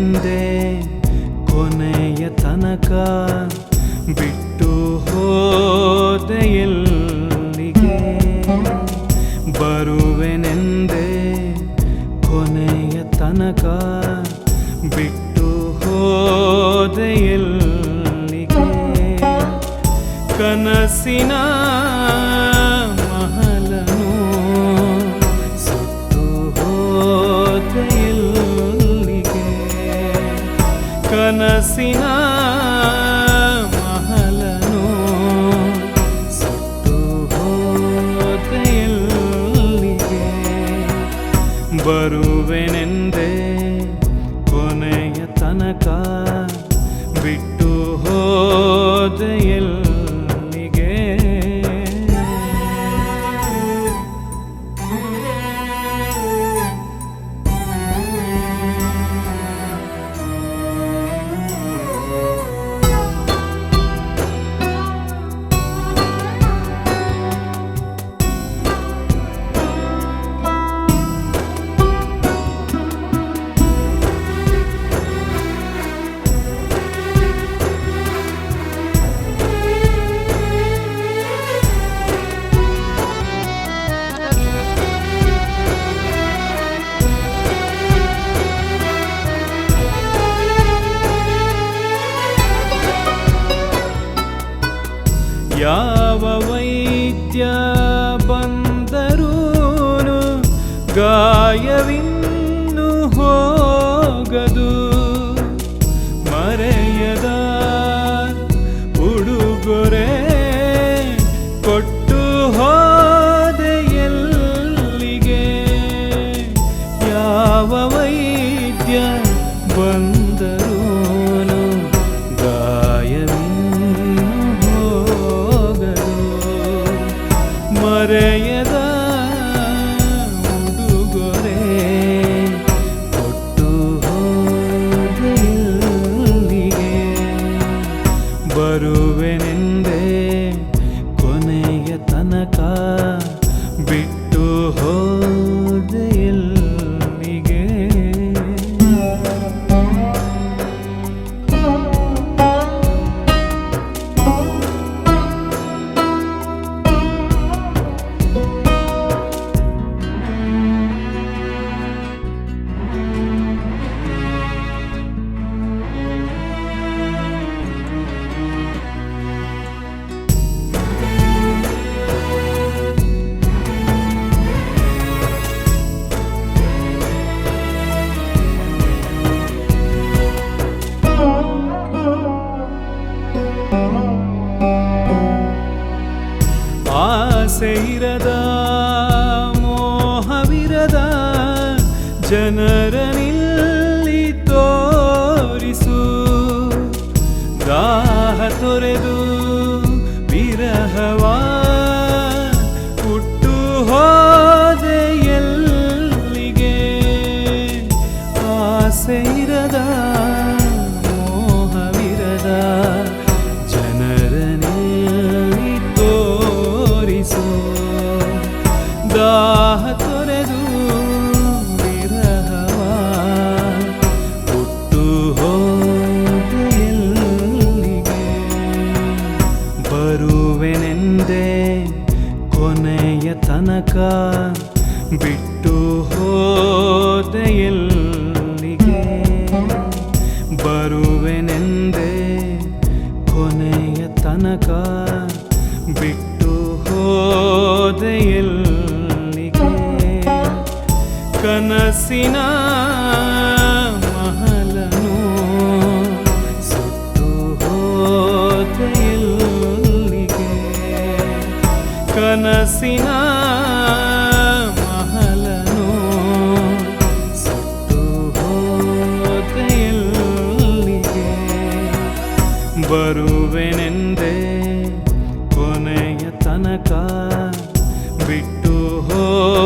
ಬಂದೆ ಕೊನೆಯ ತನಕ ಬಿಟ್ಟು ಹೋದೆ ಎಲ್ಲಿಗೆ? ಬರುವೆನೆಂದೆ ಕೊನೆಯ ತನಕ ಬಿಟ್ಟು ಹೋದೆ ಎಲ್ಲಿಗೆ? ಕನಸಿನ ಕನಸಿನ ಮಹಲನು ಸುಟ್ಟು ಹೋದೆ ಎಲ್ಲಿಗೆ ಬರುವೆನೆಂದೆ ಕೊನೆಯ ತನಕ ಬಿಟ್ಟು ಹೋದೆ ಗಾಯವಿನ್ನು ಹೋಗದು ಮರೆಯದ ಉಡುಗೊರೆ ಕೊಟ್ಟು ಹೋದೆ ಎಲ್ಲಿಗೆ? ಯಾವ ವೈದ್ಯ seyreder. ತನಕ ಬಿಟ್ಟು ಹೋದೆ ಎಲ್ಲಿಗೆ? ಬರುವೆನೆಂದೆ ಕೊನೆಯ ತನಕ ಬಿಟ್ಟು ಹೋದೆ ಎಲ್ಲಿಗೆ? ಕನಸಿನ ಬರುವೆನೆಂದೆ ಕೊನೆಯ ತನಕ ಬಿಟ್ಟು ಎಲ್ಲಿ